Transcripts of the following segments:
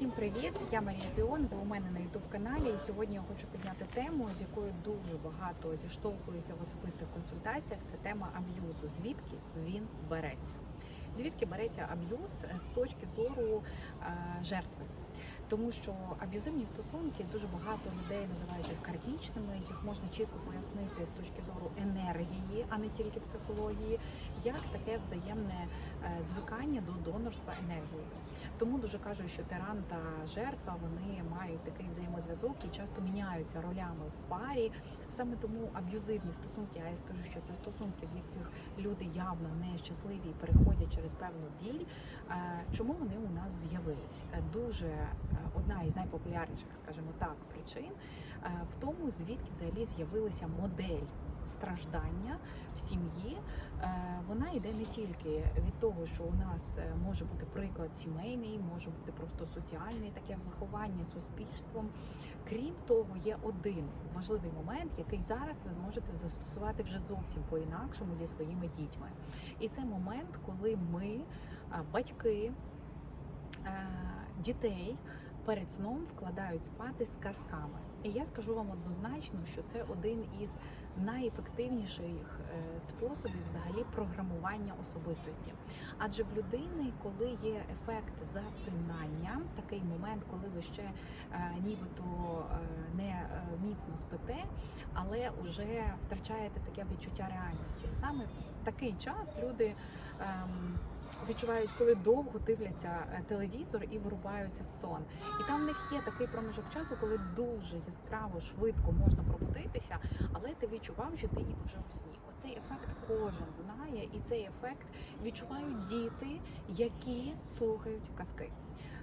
Всім привіт! Я Марія Піон. Ви у мене на youtube каналі. І сьогодні я хочу підняти тему, з якою дуже багато зіштовхуюся в особистих консультаціях. Це тема аб'юзу. Звідки він береться? Звідки береться аб'юз е, з точки зору е, жертви? Тому що аб'юзивні стосунки дуже багато людей називають їх кармічними, їх можна чітко пояснити з точки зору енергії, а не тільки психології, як таке взаємне е, звикання до донорства енергії. Тому дуже кажуть, що тиран та жертва вони мають такий взаємозв'язок і часто міняються ролями в парі. Саме тому аб'юзивні стосунки, а я скажу, що це стосунки, в яких люди явно нещасливі і переходять через певну біль. Е, Чому вони у нас з'явились? Е, Дуже одна із найпопулярніших, скажімо так, причин е, в тому, звідки взагалі з'явилася модель страждання в сім'ї. Е, Вона йде не тільки від того, що у нас е, може бути приклад сімейний, може бути просто соціальний таке виховання суспільством. Крім того, є один важливий момент, який зараз ви зможете застосувати вже зовсім по-інакшому зі своїми дітьми. І це момент, коли ми, батьки, дітей перед сном вкладають спати з казками. І я скажу вам однозначно, що це один із найефективніших е, способів взагалі програмування особистості. Адже в людини, коли є ефект засинання, такий момент, коли ви ще е, нібито е, не міцно спите, але вже втрачаєте таке відчуття реальності. Саме в такий час люди. Відчувають, коли довго дивляться е, телевізор і вирубаються в сон. І там в них є такий проміжок часу, коли дуже яскраво, швидко можна пробудитися, але ти відчував, що ти ніби вже у сні. Оцей ефект кожен знає, і цей ефект відчувають діти, які слухають казки.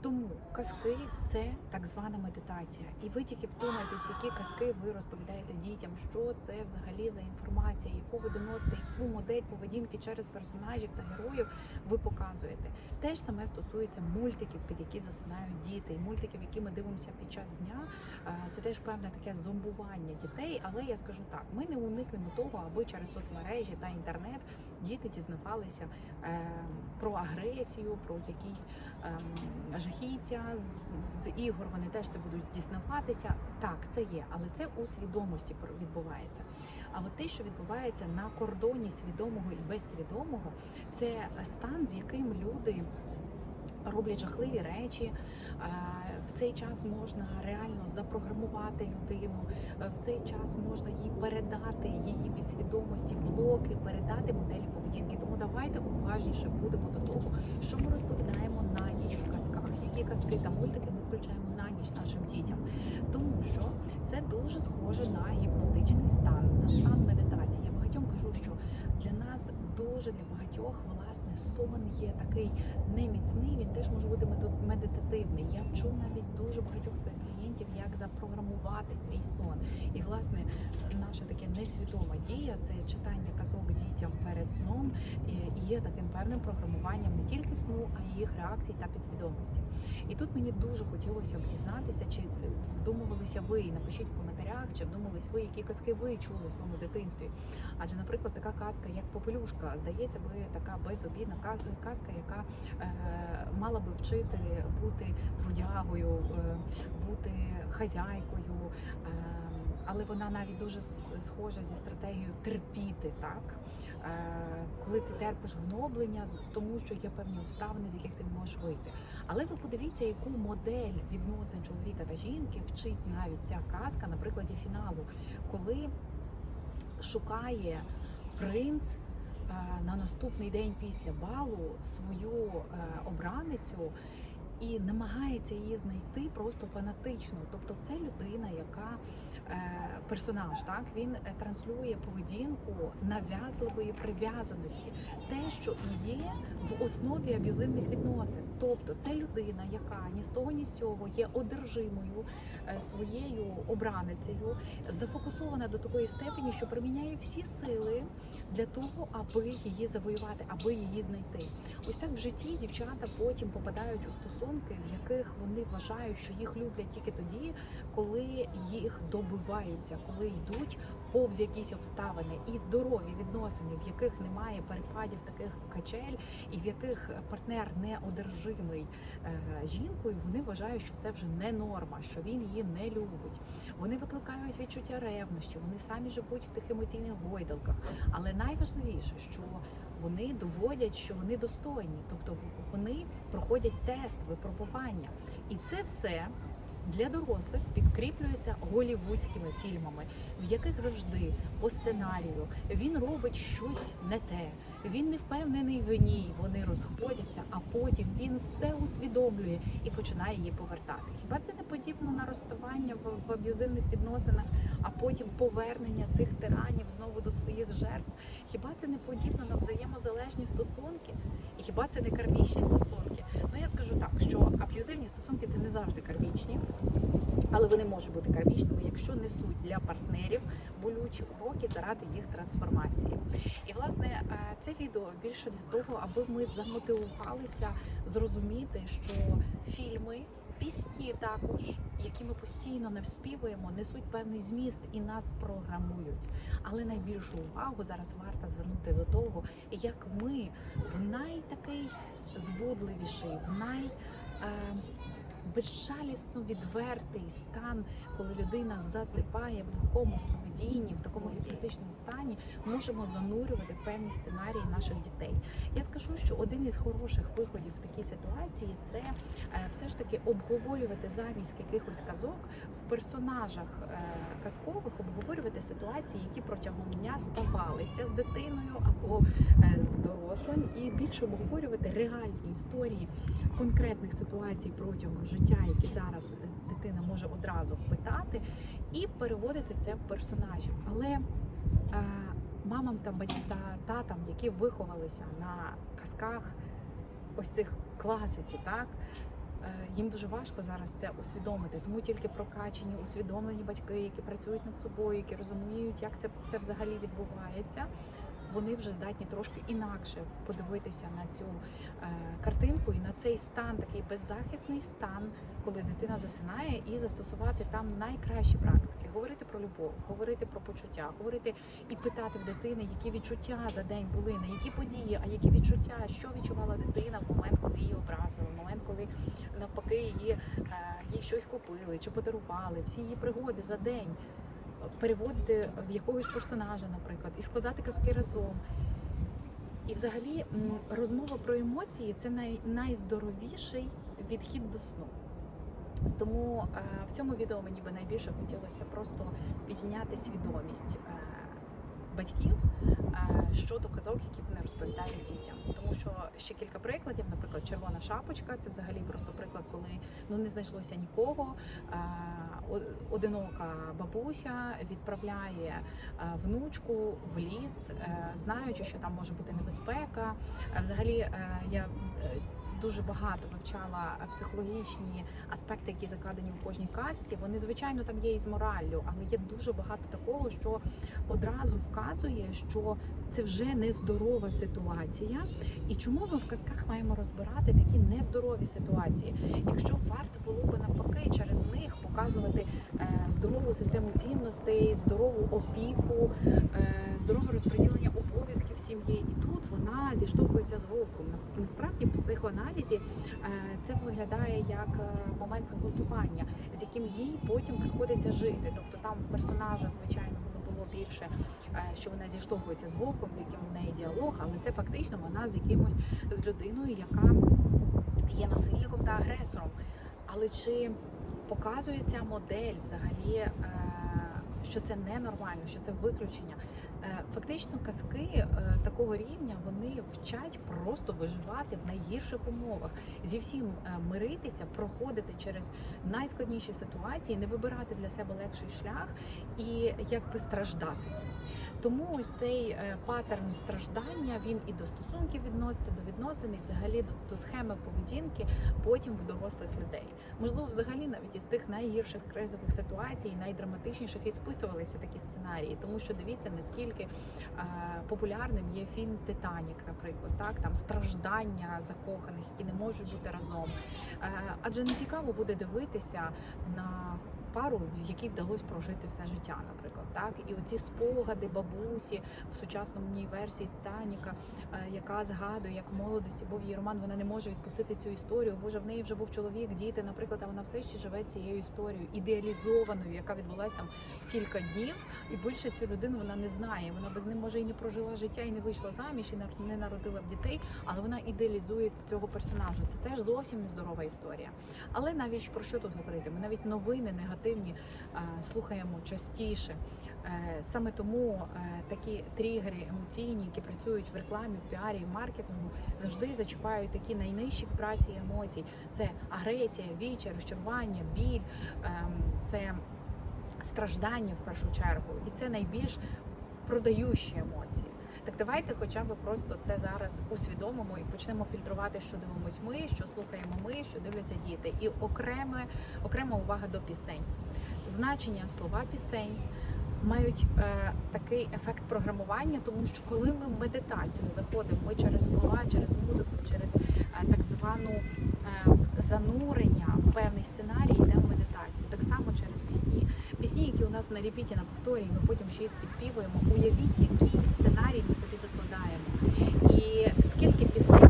Тому казки це так звана медитація. І ви тільки вдумайтесь, які казки ви розповідаєте дітям, що це взагалі за інформація, яку ви доносите, яку модель поведінки через персонажів та героїв ви показуєте. Те ж саме стосується мультиків, під які засинають діти, і мультиків, які ми дивимося під час дня. Е, Це теж певне таке зомбування дітей. Але я скажу так: ми не уникнемо того, аби через соцмережі та інтернет діти дізнавалися е, про агресію, про якісь ем, жахіття з, ігор. Вони теж це будуть дізнаватися. Так, це є, але це у свідомості відбувається. А от те, що відбувається на кордоні свідомого і безсвідомого, це стан, з яким люди. Роблять жахливі речі Е, в цей час можна реально запрограмувати людину. Е, В цей час можна їй передати її підсвідомості, блоки, передати моделі поведінки. Тому давайте уважніше будемо до того, що ми розповідаємо ніч в казках, які казки та мультики ми включаємо на ніч нашим дітям. Тому що це дуже схоже на гіпнотичний стан, на стан медитації. Я багатьом кажу, що для нас дуже для багатьох власне сон є такий неміцний. Він теж може бути медитативний. Я вчу навіть дуже багатьох своїх клієнтів, як запрограмувати свій сон. І власне наша таке несвідома дія це читання казок дітям перед сном і є таким певним програмуванням не тільки сну, а й їх реакцій та підсвідомості. І тут мені дуже хотілося б дізнатися, чи вдумувалися ви. Напишіть в коментарях, чи вдумались ви, які казки ви чули у своєму дитинстві. Адже, наприклад, така казка, як Попелюшка, здається би, така безобідна ка- казка, яка е, мала би вчити бути трудягою, е, бути хазяйкою. Але вона навіть дуже схожа зі стратегією терпіти, так е, коли ти терпиш гноблення, тому що є певні обставини, з яких ти не можеш вийти. Але ви подивіться, яку модель відносин чоловіка та жінки вчить навіть ця казка на прикладі фіналу, коли шукає принц е, на наступний день після балу свою е, обраницю. І намагається її знайти просто фанатично. Тобто це людина, яка персонаж, так він е, транслює поведінку нав'язливої прив'язаності, те, що є в основі аб'юзивних відносин. Тобто це людина, яка ні з того, ні з цього є одержимою е, своєю обраницею, зафокусована до такої степені, що приміняє всі сили для того, аби її завоювати, аби її знайти. Ось так в житті дівчата потім попадають у стосунки, в яких вони вважають, що їх люблять тільки тоді, коли їх доберуть. Забиваються, коли йдуть повз якісь обставини і здорові відносини, в яких немає перепадів таких качель, і в яких партнер не одержимий е, жінкою, вони вважають, що це вже не норма, що він її не любить. Вони викликають відчуття ревнощі, вони самі живуть в тих емоційних гойдалках. Але найважливіше, що вони доводять, що вони достойні, тобто вони проходять тест випробування, і це все. Для дорослих підкріплюється голівудськими фільмами, в яких завжди по сценарію він робить щось не те. Він не впевнений в ній. Вони розходяться, а потім він все усвідомлює і починає її повертати. Хіба це не подібно на розставання в, в аб'юзивних відносинах, а потім повернення цих тиранів знову до своїх жертв? Хіба це не подібно на взаємозалежні стосунки? І хіба це не кармічні стосунки? Ну я скажу так, що аб'юзивні стосунки це не завжди кармічні. Але вони можуть бути кармічними, якщо несуть для партнерів болючі уроки заради їх трансформації. І власне е, це відео більше для того, аби ми замотивувалися зрозуміти, що фільми, пісні також, які ми постійно не наспівуємо, несуть певний зміст і нас програмують. Але найбільшу увагу зараз варто звернути до того, як ми в найтакий збудливіший, в най е, безжалісно відвертий стан, коли людина засипає в такому сновидінні, в такому гіпнотичному стані, можемо занурювати в певні сценарії наших дітей. Я скажу, що один із хороших виходів в такій ситуації це е, все ж таки обговорювати замість якихось казок в персонажах е, казкових, обговорювати ситуації, які протягом дня ставалися з дитиною або е, з дорослим, і більше обговорювати реальні історії конкретних ситуацій протягом життя, які зараз е, дитина може одразу впитати, і переводити це в персонажів. Але е, мамам та батькам та татам, які виховалися на казках, ось цих класиці, так. е, Їм дуже важко зараз це усвідомити, тому тільки прокачені, усвідомлені батьки, які працюють над собою, які розуміють, як це, це взагалі відбувається. Вони вже здатні трошки інакше подивитися на цю е, картинку і на цей стан, такий беззахисний стан, коли дитина засинає, і застосувати там найкращі практики, говорити про любов, говорити про почуття, говорити і питати в дитини, які відчуття за день були, на які події, а які відчуття, що відчувала дитина в момент, коли її образили, в момент, коли навпаки її, е, їй щось купили чи подарували, всі її пригоди за день. Переводити в якогось персонажа, наприклад, і складати казки разом. І взагалі розмова про емоції це най, найздоровіший відхід до сну. Тому е, в цьому відео мені би найбільше хотілося просто підняти свідомість е, батьків е, щодо казок, які вони розповідають дітям. Тому що ще кілька прикладів, наприклад, червона шапочка це взагалі просто приклад, коли ну не знайшлося нікого. Е, одинока бабуся відправляє е, внучку в ліс, знаючи, що там може бути небезпека. Взагалі, я дуже багато вивчала психологічні аспекти, які закладені в кожній казці. Вони звичайно там є і з мораллю, але є дуже багато такого, що одразу вказує, що це вже нездорова ситуація. І чому ми в казках маємо розбирати такі нездорові ситуації? Якщо варто було би навпаки через них показувати е, здорову систему цінностей, здорову опіку, е, здорове розподілення обов'язків сім'ї, і тут вона зіштовхується з вовком. Насправді, в психоаналізі е, це виглядає як е, момент зґвалтування, з яким їй потім приходиться жити. Тобто там персонажа, звичайно, воно було більше, е, що вона зіштовхується з вовком, з яким в неї діалог, але це фактично вона з якимось з людиною, яка є насильником та агресором. Але чи показує ця модель взагалі, що це ненормально, що це виключення? Е, Фактично, казки е, такого рівня вони вчать просто виживати в найгірших умовах, зі всім е, миритися, проходити через найскладніші ситуації, не вибирати для себе легший шлях і якби страждати. Тому ось цей паттерн страждання він і до стосунків відноситься, до відносин, і взагалі до, до схеми поведінки потім в дорослих людей. Можливо, взагалі навіть із тих найгірших кризових ситуацій, найдраматичніших і списувалися такі сценарії, тому що дивіться, наскільки е, популярним є фільм Титанік, наприклад, так там страждання закоханих, які не можуть бути разом. Е, адже не цікаво буде дивитися на пару, якій вдалося прожити все життя, наприклад, так і оці спогади бабусі в сучасній версії Таніка, е, яка згадує, як в молодості був її роман, вона не може відпустити цю історію. Боже, в неї вже був чоловік, діти, наприклад, а вона все ще живе цією історією, ідеалізованою, яка відбулася там в кілька днів, і більше цю людину вона не знає. Вона без ним може і не прожила життя, і не вийшла заміж, і не народила б дітей, але вона ідеалізує цього персонажа. Це теж зовсім нездорова історія. Але навіть про що тут говорити? Ми навіть новини негативні слухаємо частіше. Е, Саме тому е, такі тригери емоційні, які працюють в рекламі, в піарі, в маркетингу, завжди зачіпають такі найнижчі вібрації емоцій. Це агресія, віче, розчарування, біль, ем, це страждання в першу чергу, і це найбільш продаючі емоції. Так давайте хоча б просто це зараз усвідомимо і почнемо фільтрувати, що дивимось ми, що слухаємо ми, що дивляться діти. І окреме, окрема увага до пісень. Значення слова пісень мають е, такий ефект програмування, тому що коли ми в медитацію заходимо, ми через слова, через музику, через е, так звану е, занурення в певний сценарій йдемо в медитацію. Так само через пісні. Пісні, які у нас на репіті на повторі, ми потім ще їх підспівуємо. Уявіть, який сценарій ми собі закладаємо. І скільки пісень